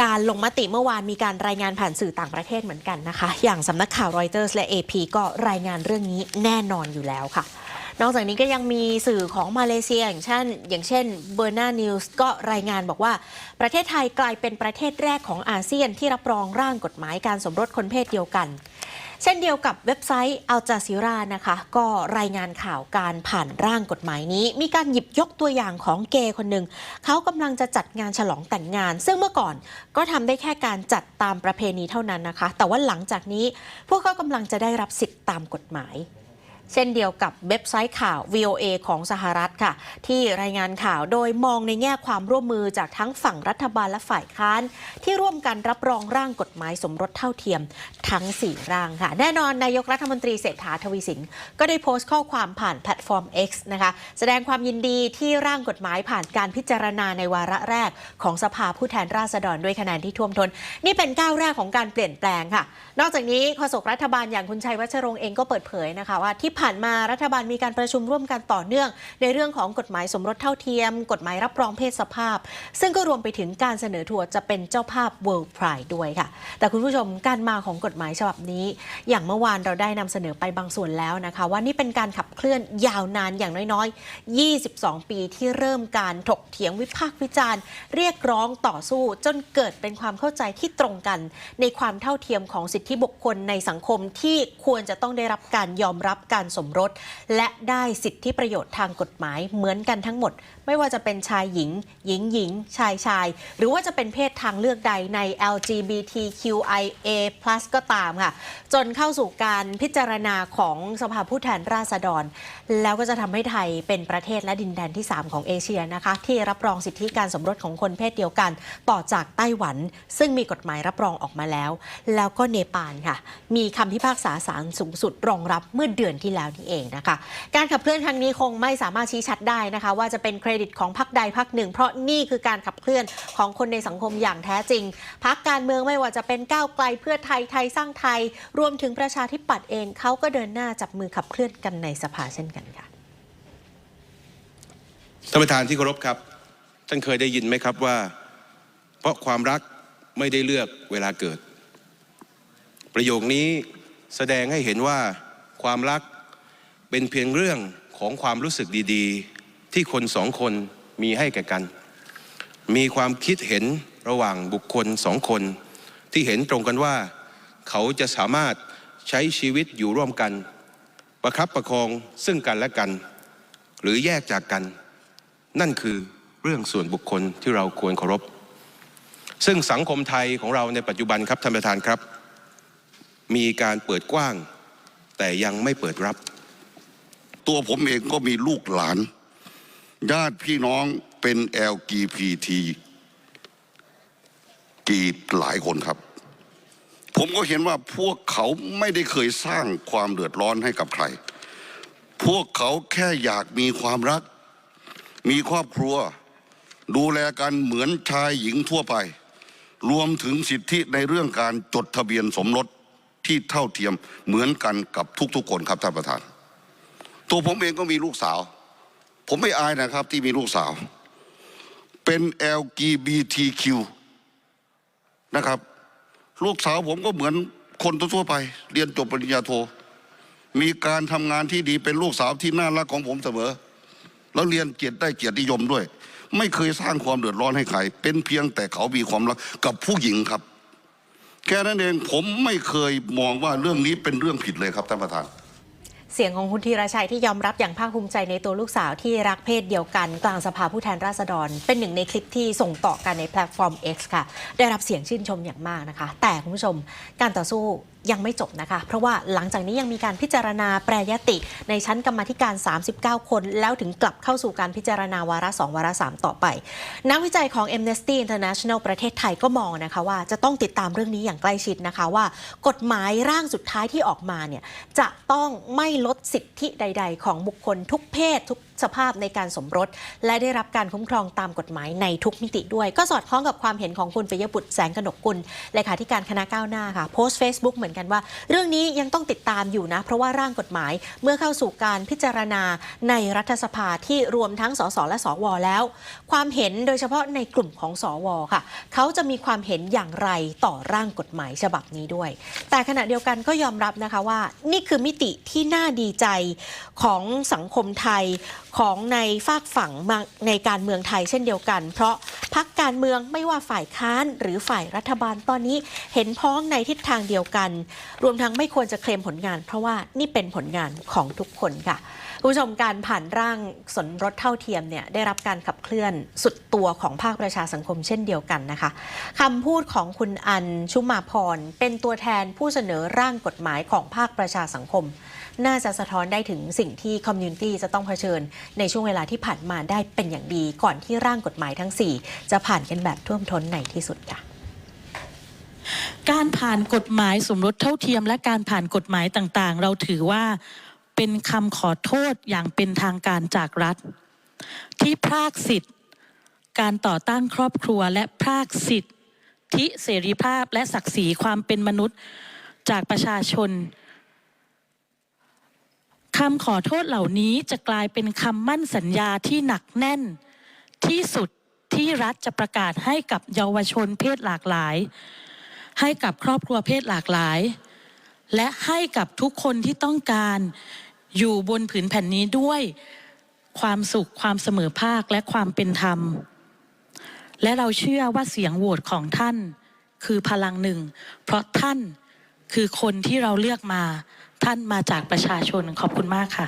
การลงมติเมื่อวานมีการรายงานผ่านสื่อต่างประเทศเหมือนกันนะคะ อย่างสำนักข่าวรอยเตอร์สและ AP ก็รายงานเรื่องนี้แน่นอนอยู่แล้วค่ะ นอกจากนี้ก็ยังมีสื่อของมาเลเซีย อย่างเช่น อย่างเช่นเบอร์นานิวส์ก็รายงานบอกว่า ประเทศไทยกลายเป็นประเทศแรกของอาเซียนที่รับรองร่างกฎหมายการสมรสคนเพศเดียวกัน เช่นเดียวกับเว็บไซต์อัลจาซิรานะคะ ก็รายงานข่าวการผ่านร่างกฎหมายนี้ มีการหยิบยกตัวอย่างของเกย์คนหนึ่ง เขากำลังจะจัดงานฉลองแต่งงาน ซึ่งเมื่อก่อนก็ทำได้แค่การจัดตามประเพณีเท่านั้นนะคะ แต่ว่าหลังจากนี้พวกเขากำลังจะได้รับสิทธิ์ตามกฎหมาย เช่นเดียวกับเว็บไซต์ข่าว VOA ของสหรัฐค่ะ ที่รายงานข่าวโดยมองในแง่ความร่วมมือจากทั้งฝั่งรัฐบาลและฝ่ายค้าน ที่ร่วมกันรับรองร่างกฎหมายสมรสเท่าเทียมทั้ง 4 ร่างค่ะ แน่นอนนายกรัฐมนตรีเศรษฐาทวีสิน ก็ได้โพสต์ข้อความผ่านแพลตฟอร์ม X นะคะ แสดงความยินดีที่ร่างกฎหมายผ่านการพิจารณาในวาระแรก ของสภาผู้แทนราษฎรด้วยคะแนนที่ท่วมทน นี่เป็นก้าวแรกของการเปลี่ยนแปลงค่ะ นอกจากนี้โฆษกรัฐบาลอย่างคุณชัยวัชรงค์เองก็เปิดเผยนะคะว่าที่ผ่านมารัฐบาลมีการประชุมร่วมกันต่อเนื่อง ในเรื่องของกฎหมายสมรสเท่าเทียม กฎหมายรับรองเพศสภาพ ซึ่งก็รวมไปถึงการเสนอทัวร์จะเป็นเจ้าภาพ World Pride ด้วยค่ะ แต่คุณผู้ชมการมาของกฎหมายฉบับนี้ อย่างเมื่อวานเราได้นำเสนอไปบางส่วนแล้วนะคะ ว่านี่เป็นการขับเคลื่อนยาวนานอย่างน้อยๆ 22 ปีที่เริ่มการถกเถียงวิพากษ์วิจารณ์ เรียกร้องต่อสู้จนเกิดเป็นความเข้าใจที่ตรงกัน ในความเท่าเทียมของสิทธิบุคคลในสังคมที่ควรจะต้องได้รับการยอมรับการสมรส และได้สิทธิประโยชน์ทางกฎหมายเหมือนกันทั้งหมด ไม่ว่าจะเป็นชายหญิง หญิงหญิง ชายชาย หรือว่าจะเป็นเพศทางเลือกใดใน LGBTQIA+ ก็ตามค่ะ จนเข้าสู่การพิจารณาของสภาผู้แทนราษฎร แล้วก็จะทำให้ไทยเป็นประเทศและดินแดนที่ 3 ของเอเชียนะคะ ที่รับรองสิทธิการสมรสของคนเพศเดียวกัน ต่อจากไต้หวัน ซึ่งมีกฎหมายรับรองออกมาแล้ว แล้วก็เนปาลค่ะ มีคำพิพากษาศาลสูงสุดรองรับเมื่อเดือนที่แล้วนี่เองนะคะ การขับเคลื่อนครั้งนี้คงไม่สามารถชี้ชัดได้นะคะ ว่าจะเป็นเครดิตของพรรคใดพรรคหนึ่ง เพราะนี่คือการขับเคลื่อนของคนในสังคมอย่างแท้จริงพรรคการเมืองไม่ว่าจะเป็นก้าวไกลเพื่อไทยไทยสร้างไทย รวมถึงประชาธิปัตย์เองเขาก็เดินหน้าจับมือขับเคลื่อนกันในสภาเช่นกันค่ะท่านประธานที่เคารพครับ ท่านเคยได้ยินไหมครับว่า เพราะความรักไม่ได้เลือกเวลาเกิด ประโยคนี้แสดงให้เห็นว่าความรัก เป็นเพียงเรื่องของความรู้สึกดีๆ ที่คนสองคนมีให้แก่กัน มีความคิดเห็นระหว่างบุคคลสองคน ที่เห็นตรงกันว่า เขาจะสามารถใช้ชีวิตอยู่ร่วมกัน ประคับประคองซึ่งกันและกัน หรือแยกจากกัน นั่นคือเรื่องส่วนบุคคลที่เราควรเคารพ ซึ่งสังคมไทยของเราในปัจจุบันครับท่านประธานครับ มีการเปิดกว้าง แต่ยังไม่เปิดรับ ตัวผมเองก็มีลูกหลาน ญาติพี่น้องเป็น LGBT กี่หลายคนครับ ผมก็เห็นว่าพวกเขาไม่ได้เคยสร้างความเดือดร้อนให้กับใคร พวกเขาแค่อยากมีความรัก มีครอบครัว ดูแลกันเหมือนชายหญิงทั่วไป รวมถึงสิทธิในเรื่องการจดทะเบียนสมรสที่เท่าเทียมเหมือนกันกับทุกๆคนครับท่านประธาน ตัวผมเองก็มีลูกสาว ผมไม่อายนะครับ ที่มีลูกสาว เป็น LGBTQ นะครับ ลูกสาวผมก็เหมือนคนทั่วไป เรียนจบปริญญาโท มีการทำงานที่ดีเป็นลูกสาวที่น่ารักของผมเสมอ แล้วเรียนเกียรติได้เกียรตินิยมด้วย ไม่เคยสร้างความเดือดร้อนให้ใคร เป็นเพียงแต่เขามีความรักกับผู้หญิงครับ แค่นั้นเองผมไม่เคยมองว่าเรื่องนี้เป็นเรื่องผิดเลยครับท่านประธาน เสียงของคุณธีรชัยที่ยอมรับอย่างภาคภูมิใจในตัวลูกสาวที่รักเพศเดียวกันกลางสภาผู้แทนราษฎร เป็นหนึ่งในคลิปที่ส่งต่อกันในแพลตฟอร์ม X ค่ะ ได้รับเสียงชื่นชมอย่างมากนะคะ แต่คุณผู้ชมการต่อสู้ ยังไม่จบนะคะ เพราะว่าหลังจากนี้ยังมีการพิจารณาแปรยติ ในชั้นกรรมธิการ 39 คน แล้วถึงกลับเข้าสู่การพิจารณาวาระ 2 วาระ 3 ต่อไป นักวิจัยของ Amnesty International ประเทศไทยก็มองนะคะว่าจะต้องติดตามเรื่องนี้อย่างใกล้ชิดนะคะว่า กฎหมายร่างสุดท้ายที่ออกมาเนี่ยจะต้องไม่ลดสิทธิใด ๆ ของบุคคลทุกเพศทุกสภาพในการสมรส และได้รับการคุ้มครองตามกฎหมายในทุกมิติด้วย ก็สอดคล้องกับความเห็นของคุณปิยบุตรแสงกนกกุลเลขาธิการคณะก้าวหน้าค่ะโพสต์ Facebook เหมือนกันว่า เรื่องนี้ยังต้องติดตามอยู่นะ เพราะว่าร่างกฎหมายเมื่อเข้าสู่การพิจารณาในรัฐสภาที่รวมทั้งสสและสวแล้ว ความเห็นโดยเฉพาะในกลุ่มของสวค่ะ เขาจะมีความเห็นอย่างไรต่อร่างกฎหมายฉบับนี้ด้วย แต่ขณะเดียวกันก็ยอมรับนะคะว่า นี่คือมิติที่น่าดีใจของสังคมไทย ของในฝากฝั่งในการเมืองไทยเช่นเดียวกัน เพราะพักการเมืองไม่ว่าฝ่ายค้านหรือฝ่ายรัฐบาลตอนนี้เห็นพ้องในทิศทางเดียวกัน รวมทั้งไม่ควรจะเคลมผลงาน เพราะว่านี่เป็นผลงานของทุกคนค่ะคุณผู้ชมการผ่านร่างสนรสเท่าเทียมเนี่ยได้รับการขับเคลื่อนสุดตัวของภาคประชาสังคมเช่นเดียวกันนะคะคำพูดของคุณอันชุมาพรเป็นตัวแทนผู้เสนอร่างกฎหมายของภาคประชาสังคม น่าจะสะท้อนได้ถึงสิ่งที่คอมมูนิตี้จะต้องเผชิญ ในช่วงเวลาที่ผ่านมาได้เป็นอย่างดี ก่อนที่ร่างกฎหมายทั้ง 4 จะผ่านกันแบบท่วมท้นในที่สุดค่ะการผ่านกฎหมายสมรสเท่าเทียม และการผ่านกฎหมายต่างๆ เราถือว่าเป็นคำขอโทษอย่างเป็นทางการจากรัฐ ที่พรากสิทธิ์ การต่อต้านครอบครัวและพรากสิทธิเสรีภาพและศักดิ์ศรีความเป็นมนุษย์จากประชาชน คำขอโทษเหล่านี้จะกลายเป็นคำมั่นสัญญาที่หนักแน่น ที่สุดที่รัฐจะประกาศให้กับเยาวชนเพศหลากหลาย ให้กับครอบครัวเพศหลากหลาย และให้กับทุกคนที่ต้องการอยู่บนผืนแผ่นนี้ด้วยความสุขความเสมอภาคและความเป็นธรรม และเราเชื่อว่าเสียงโหวตของท่าน คือพลังหนึ่ง เพราะท่านคือคนที่เราเลือกมา ท่านมาจากประชาชนขอบคุณมากค่ะ